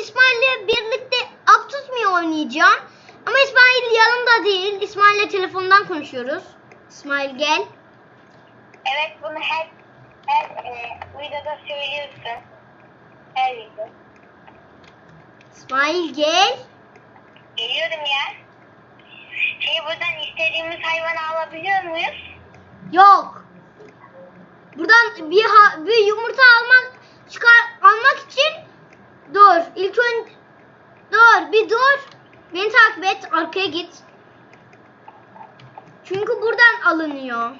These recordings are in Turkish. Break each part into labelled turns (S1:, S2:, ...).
S1: İsmail'le birlikte Aptus mi oynayacağım? Ama İsmail yanımda değil. İsmail'le telefondan konuşuyoruz. İsmail gel.
S2: Evet bunu her her e, videoda söylüyorsun. Her video.
S1: İsmail gel.
S2: Geliyorum ya. Şey buradan istediğimiz hayvanı alabiliyor muyuz?
S1: Yok. Buradan bir ha- bir yumurta almak çıkar almak için dur. İlk ön dur bir dur. Beni takip et. Arkaya git. Çünkü buradan alınıyor.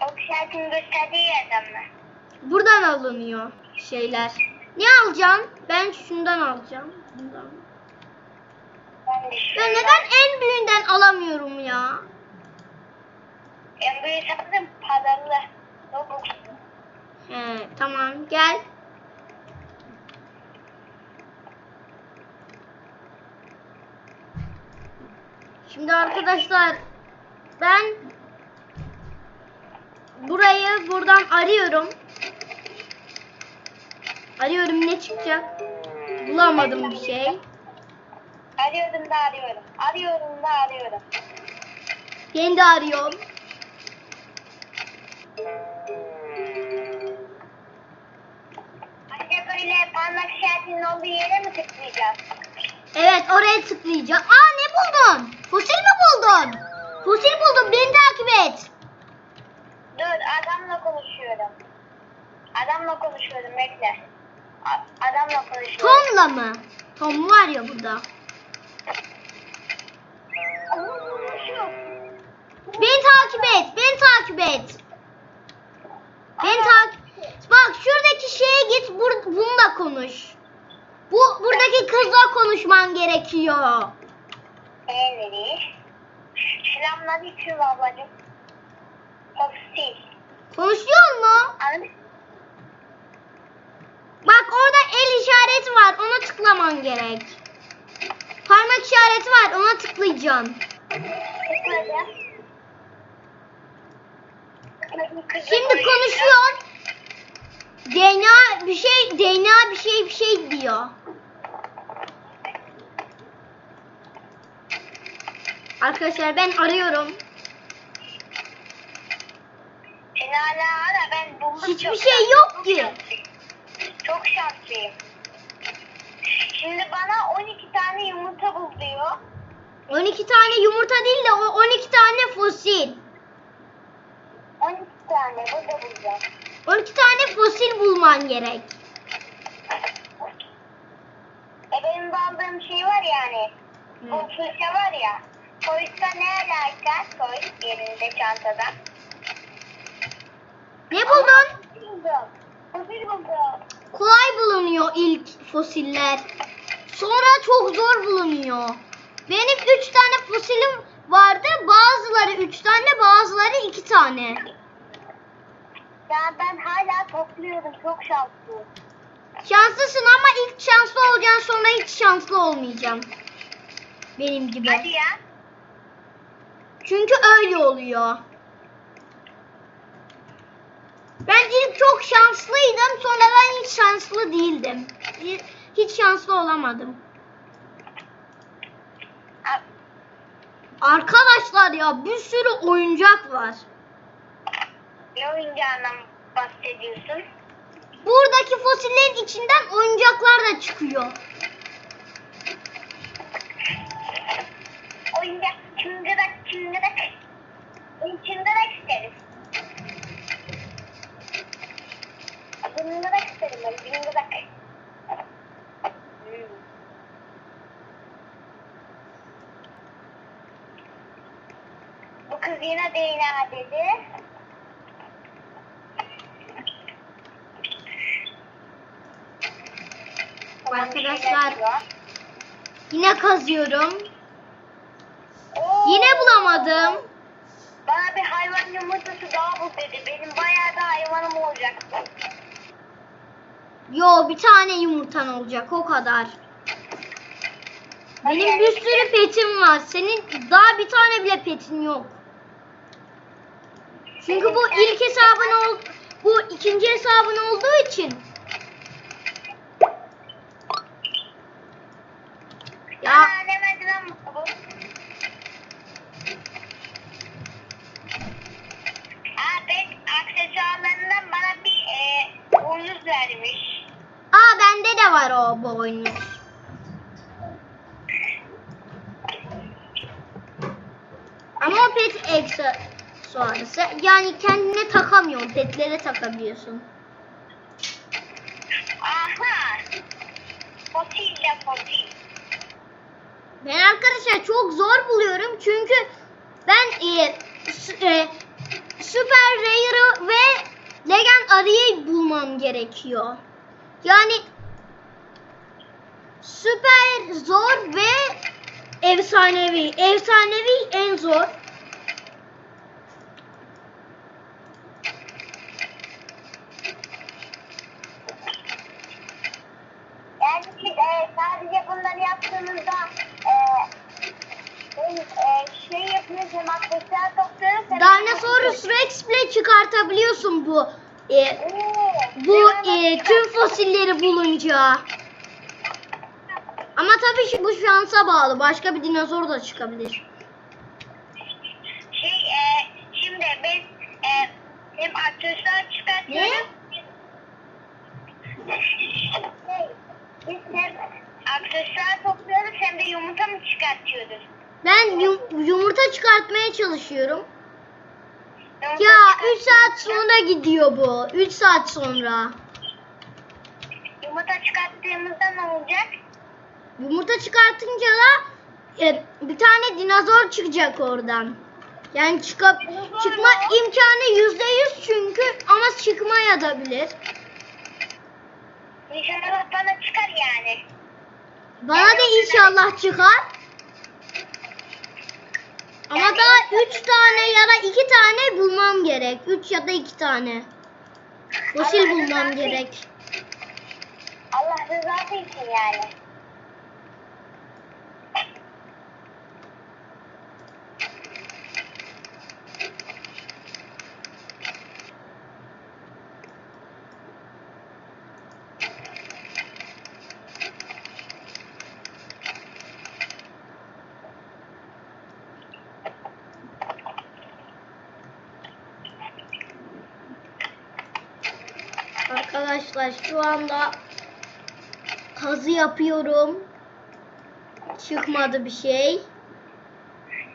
S2: O işaretin gösterdiği yerden mi?
S1: Buradan alınıyor şeyler. Ne alacaksın? Ben şundan alacağım. Bundan.
S2: Ben şuradan-
S1: neden en büyüğünden alamıyorum ya?
S2: En büyük sanırım paralı. Robux'lu.
S1: He, tamam gel. Şimdi arkadaşlar ben burayı buradan arıyorum. Arıyorum ne çıkacak? Bulamadım bir şey.
S2: Arıyorum da arıyorum. Arıyorum da arıyorum.
S1: Yeni de arıyorum.
S2: Anne böyle parmak işaretinin olduğu yere mi tıklayacağız?
S1: Evet oraya tıklayacağım. Aa ne buldun? Fosil mi buldun? Fosil buldum beni takip et.
S2: Dur adamla konuşuyorum. Adamla konuşuyorum bekle. A- adamla konuşuyorum.
S1: Tom'la mı? Tom var ya burada. Beni takip et. Beni takip et. Beni takip Bak şuradaki şeye git bur bununla konuş. Bu buradaki kızla konuşman gerekiyor.
S2: Evet. Selamünaleyküm ablacığım. Fosil.
S1: Konuşuyor mu?
S2: Anladın
S1: Bak orada el işareti var. Ona tıklaman gerek. Parmak işareti var. Ona tıklayacaksın.
S2: Tıkladım.
S1: Şimdi konuşuyor. DNA bir şey, DNA bir şey bir şey diyor. Arkadaşlar ben arıyorum.
S2: Hala ara ben buldum.
S1: Hiçbir
S2: çok
S1: şey
S2: şanslıyım,
S1: yok
S2: çok
S1: ki.
S2: şanslıyım. Çok şanslıyım. Şimdi bana 12 tane yumurta bul diyor.
S1: 12 tane yumurta değil de o 12 tane fosil.
S2: 12 tane burada bulacağım.
S1: 12 tane fosil bulman gerek.
S2: E benim aldığım şey var yani.
S1: Hı.
S2: fırça var ya. Koysa ne alaka? Koy yerinde çantada.
S1: Ne buldun?
S2: Buldum. Fosil buldum.
S1: Kolay bulunuyor ilk fosiller. Sonra çok zor bulunuyor. Benim 3 tane fosilim vardı. Bazıları 3 tane, bazıları 2 tane.
S2: Ya ben hala topluyorum. Çok şanslıyım.
S1: Şanslısın ama ilk şanslı olacaksın sonra hiç şanslı olmayacaksın. Benim gibi.
S2: Hadi ya.
S1: Çünkü öyle oluyor. Ben ilk çok şanslıydım sonra ben hiç şanslı değildim. Hiç şanslı olamadım. Arkadaşlar ya bir sürü oyuncak var.
S2: Ne oyuncağından bahsediyorsun?
S1: Buradaki fosillerin içinden oyuncaklar da çıkıyor.
S2: Oyuncak çıngırak çıngırak. Çıngırak isteriz. Çıngırak isterim ben çıngırak. Hmm. Bu kız yine DNA dedi. Tamam, bir şeyler
S1: Arkadaşlar. Yine kazıyorum.
S2: Oo.
S1: Yine bulamadım.
S2: Bana bir hayvan yumurtası daha bul dedi. Benim bayağı da hayvanım olacak.
S1: Yo bir tane yumurtan olacak o kadar. Benim bir sürü petim var. Senin daha bir tane bile petin yok. Çünkü bu ilk hesabın ol, bu ikinci hesabın olduğu için Ya
S2: Aa, ne verdi lan bu? Aa, pet aksesuarlarından bana bir e, boynuz vermiş.
S1: aa var o boynuz. Ama o pet aksesuarısı. Yani kendine takamıyorsun. Petlere takabiliyorsun.
S2: Aha. Fosil de fosil.
S1: Ben arkadaşlar çok zor buluyorum çünkü ben e, e, Super Rare'ı ve Legend Arı'yı bulmam gerekiyor. Yani süper zor ve efsanevi. Efsanevi en zor.
S2: Yani siz e, sadece bunları yaptığınızda e, e, şey yapıyoruz hem aksesuar topluyoruz hem
S1: Dinosaurus Rex bile çıkartabiliyorsun bu e, bu e, tüm fosilleri bulunca. Ama tabii ki bu şansa bağlı. Başka bir dinozor da çıkabilir.
S2: Şey e, şimdi ben e, hem aksesuar çıkartıyorum. Şey, biz hem aksesuar topluyoruz hem de yumurta mı çıkartıyoruz?
S1: Ben yum- yumurta çıkartmaya çalışıyorum.
S2: Yumurta
S1: Ya
S2: çıkart-
S1: 3 saat sonra gidiyor bu. 3 saat sonra.
S2: Yumurta çıkarttığımızda ne olacak?
S1: Yumurta çıkartınca da e, bir tane dinozor çıkacak oradan. Yani çıkıp çıkma imkanı yüzde yüz çünkü ama çıkmaya da bilir.
S2: İnşallah bana çıkar yani.
S1: Bana da inşallah çıkar. Ama daha 3 tane ya da 2 tane bulmam gerek. 3 ya da 2 tane. Fosil bulmam gerek.
S2: Allah rızası için yani.
S1: Arkadaşlar şu anda kazı yapıyorum. Çıkmadı bir şey.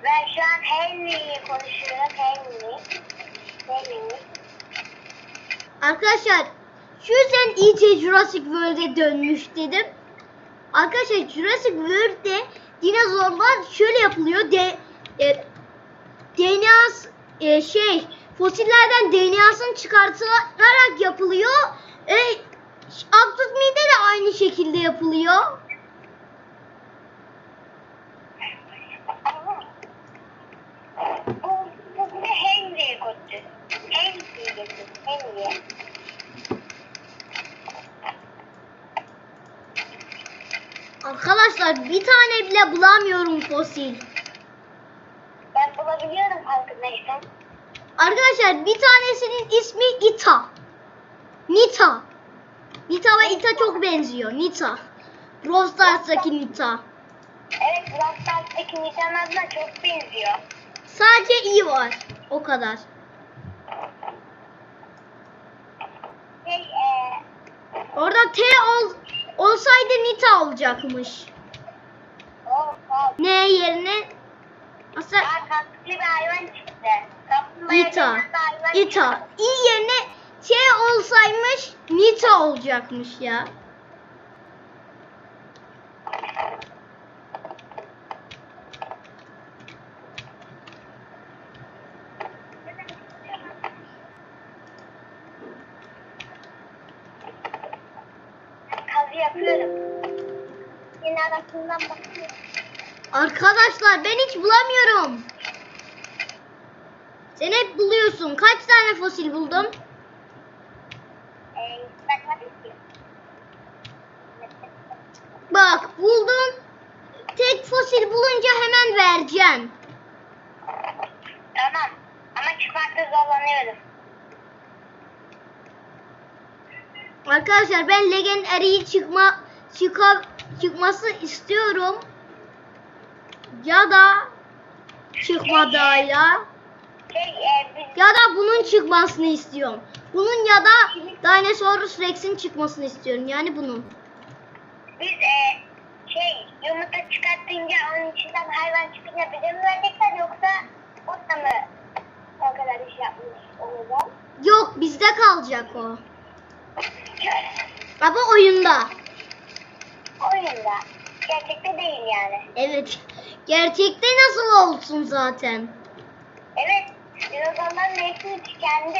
S2: Ben şu an Henry'yi konuşuyorum. Henry. Henry.
S1: Arkadaşlar şu yüzden iyice Jurassic World'e dönmüş dedim. Arkadaşlar Jurassic World'de dinozorlar şöyle yapılıyor. De, e, DNA e, şey fosillerden DNA'sını çıkartılarak yapılıyor. E, Abdut Mide de aynı şekilde yapılıyor. Arkadaşlar bir tane bile bulamıyorum fosil.
S2: Ben bulabiliyorum farkındaysan.
S1: Arkadaşlar bir tanesinin ismi Ita. Nita. Nita ve Ita çok benziyor. Nita. Brawl Stars'taki Nita.
S2: Evet, Brawl Stars'taki Nisan adına çok benziyor.
S1: Sadece iyi var. O kadar.
S2: Şey, eee...
S1: Orada T ol, olsaydı Nita olacakmış.
S2: Oh, oh.
S1: Ne yerine? Aslında
S2: Daha kasklı bir hayvan çıktı. Kaplumbağaya
S1: Ita. Ita. yerine T olsaymış Nita olacakmış ya.
S2: Kazı yapıyorum. Senin arasından bakıyorum.
S1: Arkadaşlar ben hiç bulamıyorum. Sen hep buluyorsun. Kaç tane fosil buldun?
S2: Eee, bakmadım ki.
S1: Bak buldum. Tek fosil bulunca hemen vereceğim.
S2: Tamam. Ama çıkmakta zorlanıyorum.
S1: Arkadaşlar ben Legend Arı'yı çıkma çıka, çıkması istiyorum. ya da çıkmadayla
S2: Şey e,
S1: ya da bunun çıkmasını istiyorum. Bunun ya da Dinosaurus Rex'in çıkmasını istiyorum. Yani bunun.
S2: biz e, şey yumurta çıkartınca onun içinden hayvan çıkınca bize mi verecekler yoksa orada mı o kadar iş yapmış olacak?
S1: Yok bizde kalacak o. Ama oyunda.
S2: Oyunda. Gerçekte değil yani.
S1: Evet. Gerçekte nasıl olsun zaten?
S2: Evet. Dinozorların hepsi tükendi.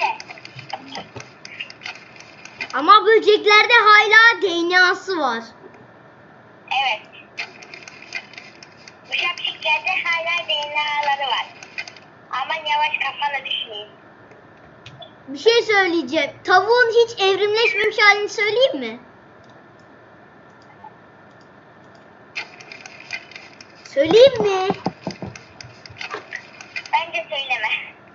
S1: Ama böceklerde hala DNA'sı var.
S2: Evet. Şapşiklerde hala DNA'ları var. Aman yavaş kafana düşmeyin.
S1: Bir şey söyleyeceğim. Tavuğun hiç evrimleşmemiş halini söyleyeyim mi? Söyleyeyim mi?
S2: Bence söyleme.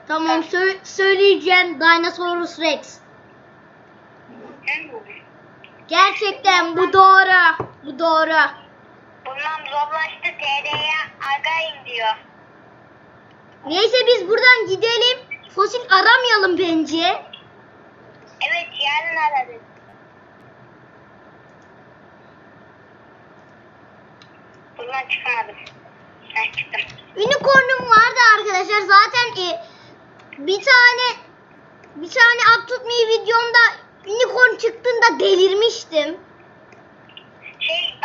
S1: Tamam sö- söyleyeceğim Dinosaurus Rex. Gerçekten bu doğru. Bu doğru.
S2: Bundan zorlaştı TR'ye agayım diyor.
S1: Neyse biz buradan gidelim. Fosil aramayalım bence.
S2: Evet yarın ararız. Buradan çıkamadım. Heh, çıktım.
S1: Unicorn'um vardı arkadaşlar. Zaten e, bir tane bir tane Up Me videomda unicorn çıktığında delirmiştim.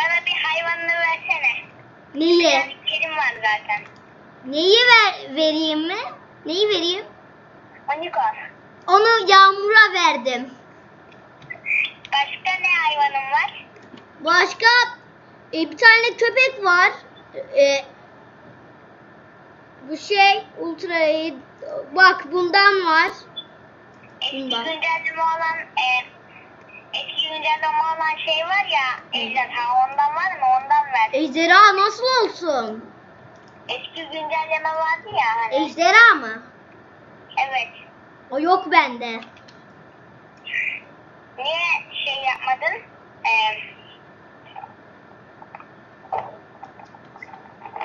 S2: Bana bir hayvanını versene.
S1: Neyi?
S2: Yani kedim var zaten.
S1: Neyi ver, vereyim mi? Neyi vereyim?
S2: Unicorn.
S1: Onu Yağmur'a verdim.
S2: Başka ne hayvanın var?
S1: Başka e, bir tane köpek var. E, bu şey ultra bak bundan var.
S2: Eski güncelleme olan e, eski güncelleme olan şey var ya ejderha ondan var mı? Ondan ver.
S1: Ejderha nasıl olsun?
S2: Eski güncelleme vardı ya hani.
S1: Ejderha mı?
S2: Evet.
S1: O yok bende.
S2: Niye şey yapmadın? Ee,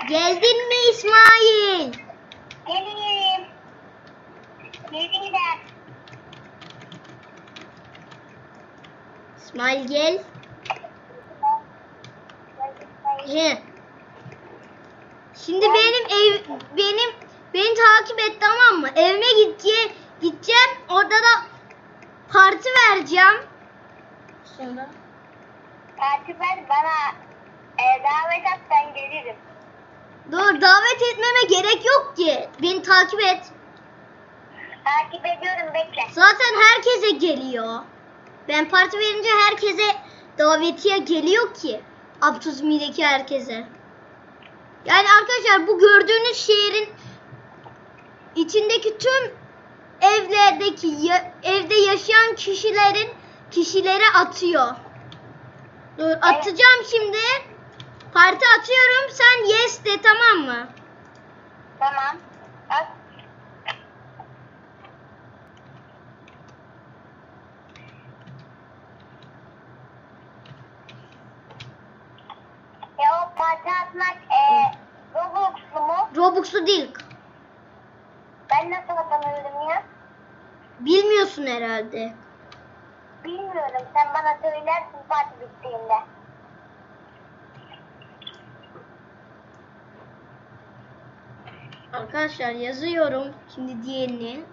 S1: Geldin mi İsmail?
S2: geleyim. Geleyim de.
S1: İsmail gel. He. Şimdi benim ev benim beni takip et tamam mı? Evime gideceğim, gideceğim. Orada da parti vereceğim. Sonra
S2: Takip et bana e, davet at ben gelirim.
S1: Dur davet etmeme gerek yok ki. Beni takip et.
S2: Takip ediyorum bekle.
S1: Zaten herkese geliyor. Ben parti verince herkese davetiye geliyor ki. Abtuzmi'deki herkese. Yani arkadaşlar bu gördüğünüz şehrin içindeki tüm evlerdeki ya- evde yaşayan kişilerin kişilere atıyor. Dur atacağım şimdi. Parti atıyorum. Sen yes de tamam mı?
S2: Tamam. At. Ya o parti atmak e, Roblox'lu mu?
S1: Robux'lu değil.
S2: Ben nasıl atabilirim ya?
S1: Bilmiyorsun herhalde.
S2: Bilmiyorum. Sen bana söylersin parti bittiğinde.
S1: Arkadaşlar yazıyorum şimdi diğerini.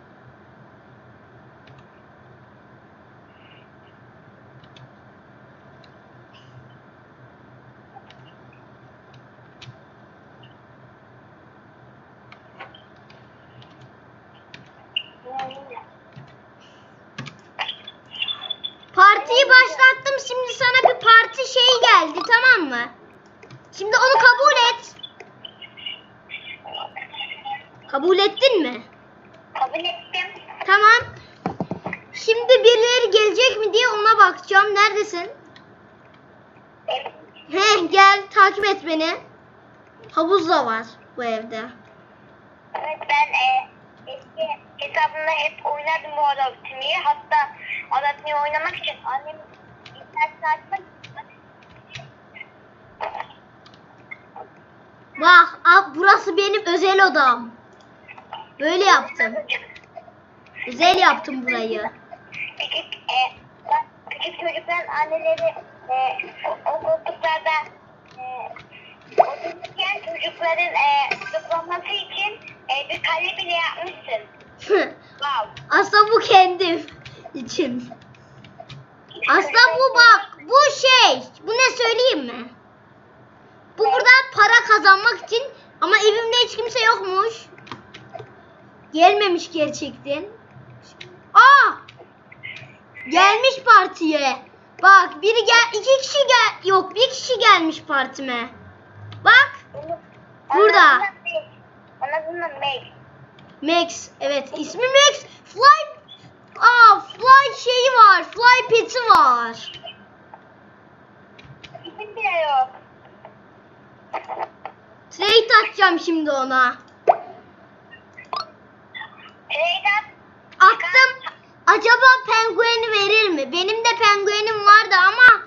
S1: Partiyi başlattım. Şimdi sana bir parti şeyi geldi tamam mı? Şimdi onu kabul et. Kabul ettin mi?
S2: Kabul ettim.
S1: Tamam. Şimdi birileri gelecek mi diye ona bakacağım. Neredesin? He gel takip et beni. Havuz da var bu evde.
S2: Evet ben e, eski hesabımda hep oynadım bu Adopt Hatta Me oynamak için annem internet için
S1: Bak ah, burası benim özel odam. Böyle yaptım. Güzel yaptım burayı.
S2: Küçük, e, bak, küçük çocukların anneleri e, o, o koltuklarda e, otururken çocukların e, zıplaması için e, bir kale bile yapmışsın. Wow.
S1: Aslında bu kendim için. Aslında bu bak bu şey. Bu ne söyleyeyim mi? Bu burada para kazanmak için ama evimde hiç kimse yokmuş. Gelmemiş gerçekten. Aa! Gelmiş partiye. Bak biri gel iki kişi gel yok bir kişi gelmiş partime. Bak Burada. Max evet ismi Max. Fly Aa fly şeyi var. Fly pet'i var.
S2: İsim bile yok.
S1: Trade atacağım şimdi ona.
S2: Treydan
S1: Attım. Acaba pengueni verir mi? Benim de penguenim vardı ama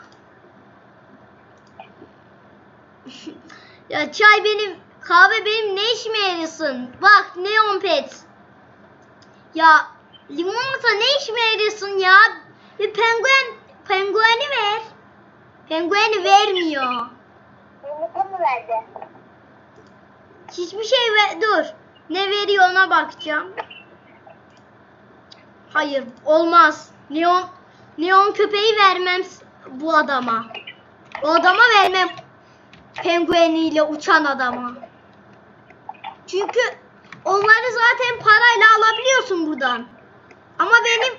S1: ya çay benim kahve benim ne işime yarasın? Bak neon pet. Ya limonata ne işime yarasın ya? Bir penguen pengueni ver. Pengueni vermiyor.
S2: mı verdi?
S1: Hiçbir şey ver dur. Ne veriyor ona bakacağım. Hayır olmaz. Neon neon köpeği vermem bu adama. O adama vermem. Pengueniyle uçan adama. Çünkü onları zaten parayla alabiliyorsun buradan. Ama benim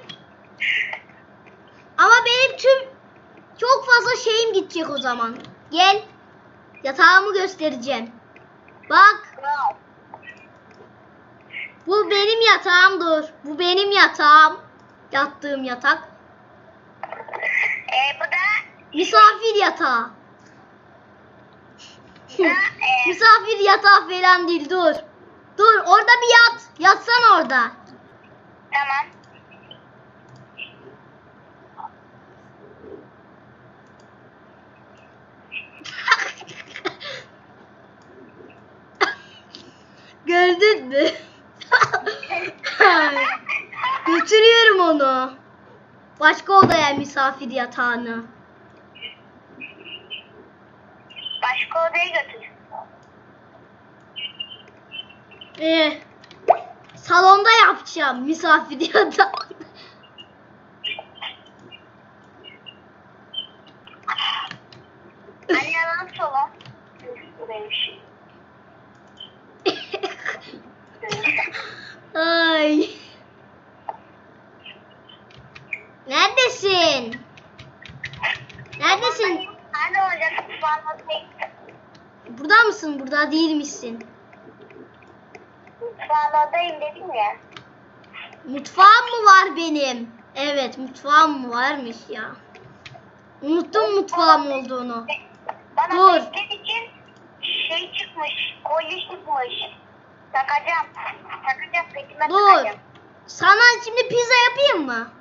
S1: ama benim tüm çok fazla şeyim gidecek o zaman. Gel. Yatağımı göstereceğim. Bak. Bu benim yatağım dur. Bu benim yatağım. Yattığım yatak.
S2: E, bu da
S1: Misafir yatağı.
S2: da e,
S1: Misafir yatağı falan değil dur. Dur orada bir yat. Yatsan orada.
S2: tamam.
S1: Gördün mü? Götürüyorum onu. Başka odaya misafir yatağını.
S2: Başka odaya götür.
S1: Ee, salonda yapacağım misafir yatağı.
S2: Anne sola. Buraymış.
S1: Ay. Neredesin? Neredesin?
S2: Nerede.
S1: Burada mısın? Burada değil misin?
S2: Mutfağın odayım dedim ya.
S1: Mutfağım mı var benim? Evet, mutfağım mı varmış ya. Unuttum mutfağım olduğunu.
S2: Bana
S1: Dur.
S2: için şey çıkmış. Kolye çıkmış. Takacağım. Takacağım. Petime
S1: Dur.
S2: takacağım.
S1: Sana şimdi pizza yapayım mı?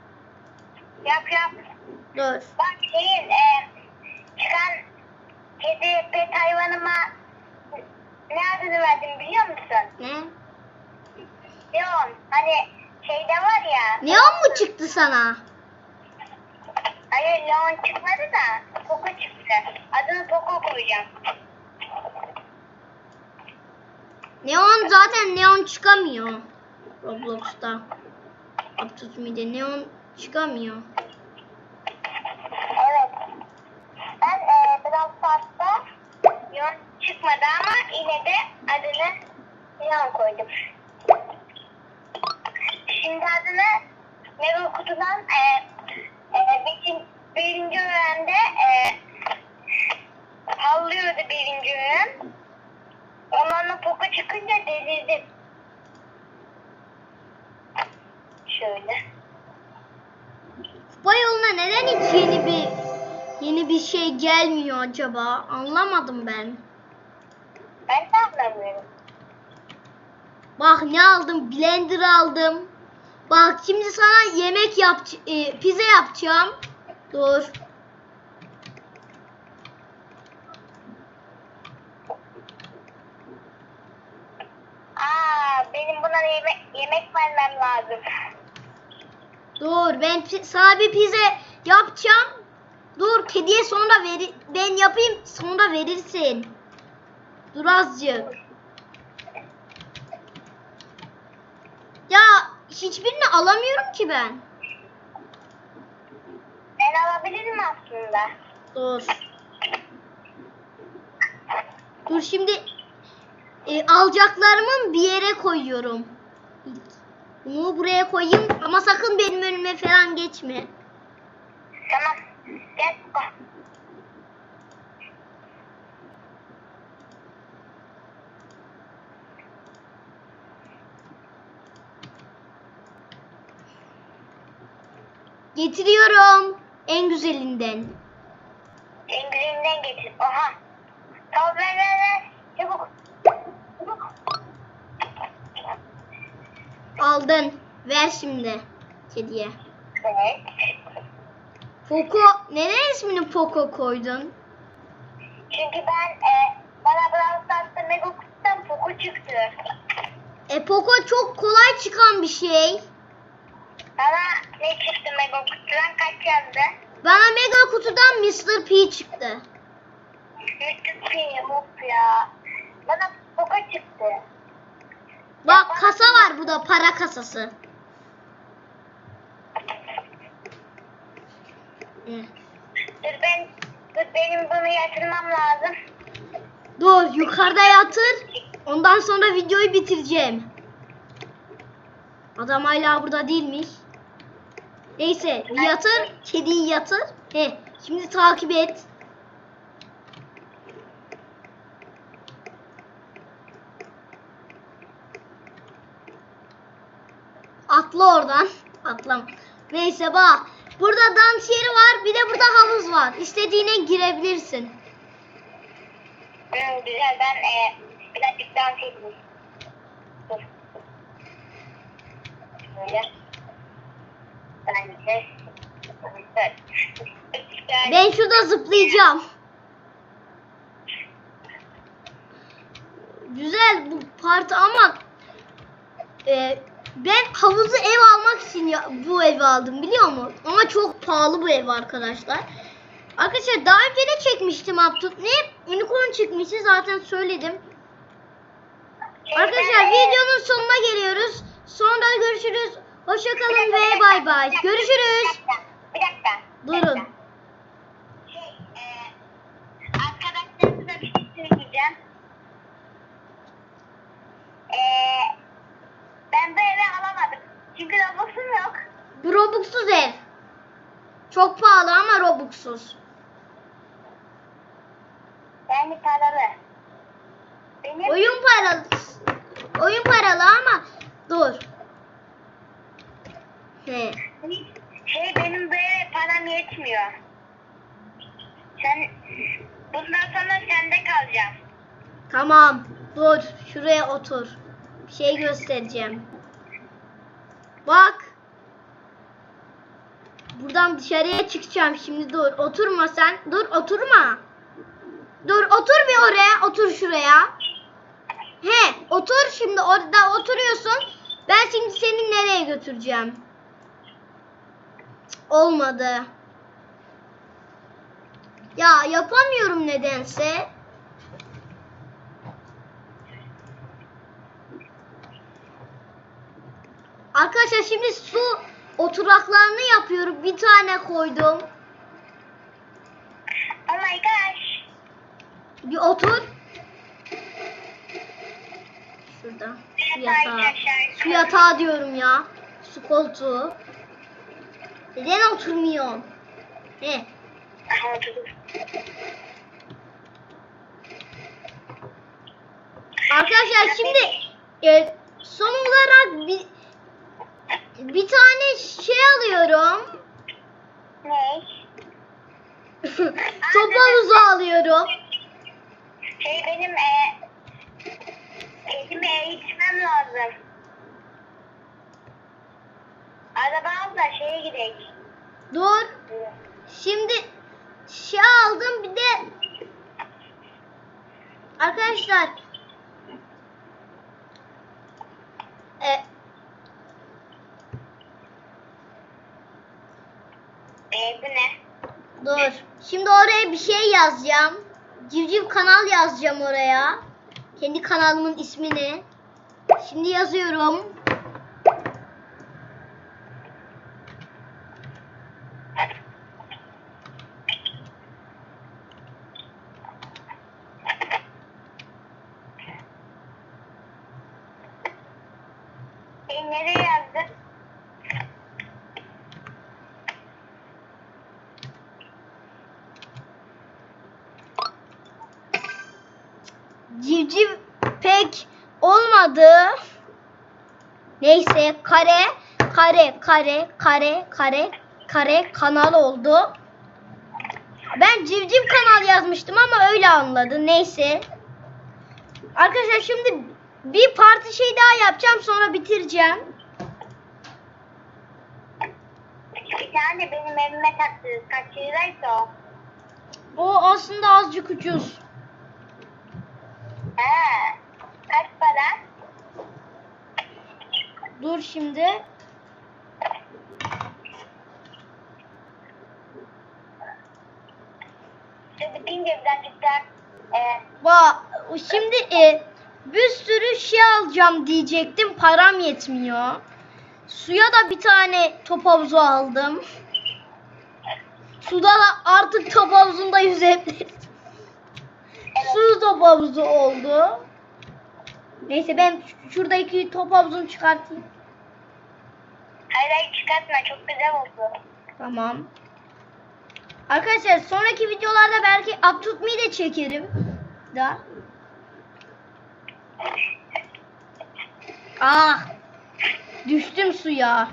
S2: Yap yap.
S1: Dur.
S2: Bak şeyin e, çıkan kedi pet hayvanıma ne adını verdim biliyor musun?
S1: Ne?
S2: Leon. Hani şeyde var ya.
S1: Neon mu çıktı sana?
S2: Hayır Leon çıkmadı da Poco çıktı. Adını Poco koyacağım.
S1: Neon zaten neon çıkamıyor. Roblox'ta. Aptus Mide neon çıkamıyor.
S2: Evet. Ben e, Brawl Stars'ta Leon çıkmadı ama yine de adını Leon koydum. Şimdi adını Mega Kutu'dan e, e, birin, birinci öğrende e, havlıyordu birinci öğren. Ondan Poco çıkınca delirdim. Şöyle.
S1: Kupa yoluna neden hiç yeni bir yeni bir şey gelmiyor acaba? Anlamadım ben.
S2: Ben de anlamıyorum.
S1: Bak ne aldım? Blender aldım. Bak şimdi sana yemek yap e, pizza yapacağım. Dur.
S2: sana yemek, yemek vermem lazım.
S1: Dur ben sana bir pizza yapacağım. Dur kediye sonra veri ben yapayım sonra verirsin. Dur azıcık. Ya hiçbirini alamıyorum ki ben.
S2: Ben alabilirim aslında.
S1: Dur. Dur şimdi e, alacaklarımı bir yere koyuyorum. Bunu buraya koyayım ama sakın benim önüme falan geçme.
S2: Tamam. Gel.
S1: Getiriyorum en güzelinden.
S2: En güzelinden getir. Oha. Tamam ver ver ver.
S1: Aldın. Ver şimdi kediye.
S2: Evet.
S1: Poco, neden ismini Poco koydun?
S2: Çünkü ben e, bana Brawl Stars'ta Mega Kutu'dan Poco çıktı.
S1: E Poco çok kolay çıkan bir şey.
S2: Bana ne çıktı Mega Kutu'dan kaç yazdı?
S1: Bana mega kutudan Mr. P çıktı.
S2: Yüzlük yok ya. Bana Poco çıktı.
S1: Bak kasa var bu da para kasası.
S2: Dur ben dur benim bunu yatırmam lazım.
S1: Dur yukarıda yatır. Ondan sonra videoyu bitireceğim. Adam hala burada değilmiş. Neyse yatır. Kediyi yatır. He, şimdi takip et. Oradan. Atlam. Neyse bak. Burada dans yeri var. Bir de burada havuz var. İstediğine girebilirsin.
S2: Hı, güzel ben e, birazcık dans edeyim. Dur. Bence. Ben
S1: şurada zıplayacağım. Güzel bu parti ama e, ben havuzu ev almak için ya, bu evi aldım biliyor musun? Ama çok pahalı bu ev arkadaşlar. Arkadaşlar daha önce de çekmiştim Abtut. Ne? Unicorn çıkmıştı zaten söyledim. Arkadaşlar videonun sonuna geliyoruz. Sonra görüşürüz. Hoşçakalın ve bay bay. Görüşürüz.
S2: Bir dakika.
S1: Durun.
S2: Şey, e, arkadaşlarımıza bir şey söyleyeceğim. E, ben bu evi alamadım. Çünkü Robux'um
S1: Bu Robux'suz ev. Çok pahalı ama Robux'suz.
S2: Yani paralı. Benim
S1: Oyun paralı. Oyun paralı ama dur. He.
S2: şey benim böyle param yetmiyor. Sen bundan sonra sende kalacağım.
S1: Tamam. Dur. Şuraya otur. Bir şey göstereceğim. Bak. Buradan dışarıya çıkacağım şimdi dur. Oturma sen. Dur oturma. Dur otur bir oraya. Otur şuraya. He otur şimdi orada oturuyorsun. Ben şimdi seni nereye götüreceğim? Olmadı. Ya yapamıyorum nedense. Arkadaşlar şimdi su oturaklarını yapıyorum. Bir tane koydum.
S2: Oh my gosh.
S1: Bir otur. Şurada.
S2: Evet
S1: yatağı. Su yatağı diyorum ya. Su koltuğu. Neden oturmuyorsun? He. Arkadaşlar şimdi e, son olarak bir bir tane şey alıyorum.
S2: Ne?
S1: Top havuzu alıyorum.
S2: Şey benim e, kedimi eğitmem lazım. Araba al da şeye gidelim.
S1: Dur. Şimdi şey aldım bir de arkadaşlar e, şey yazacağım. Civciv kanal yazacağım oraya. Kendi kanalımın ismini. Şimdi yazıyorum.
S2: Şey nereye yazdın?
S1: Civciv pek olmadı. Neyse kare kare kare kare kare kare kanal oldu. Ben civciv kanal yazmıştım ama öyle anladı. Neyse. Arkadaşlar şimdi bir parti şey daha yapacağım sonra bitireceğim.
S2: Bir tane benim evime taktı. Kaç liraysa o?
S1: O aslında azıcık ucuz.
S2: He. Kaç para?
S1: Dur şimdi.
S2: Daha e,
S1: şimdi e, bir sürü şey alacağım diyecektim. Param yetmiyor. Suya da bir tane top havuzu aldım. Suda da artık top havuzunda yüzebiliriz. Su top havuzu oldu. Neyse ben şuradaki top havuzunu çıkartayım.
S2: hayır hayır çıkartma çok güzel oldu.
S1: Tamam. Arkadaşlar sonraki videolarda belki Me de çekerim. Da. Ah. Düştüm suya.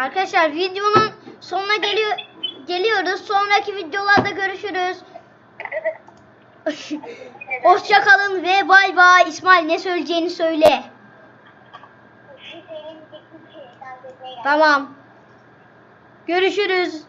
S1: Arkadaşlar videonun sonuna geliyor geliyoruz. Sonraki videolarda görüşürüz. Hoşça kalın ve bay bay. İsmail ne söyleyeceğini söyle. Tamam. Görüşürüz.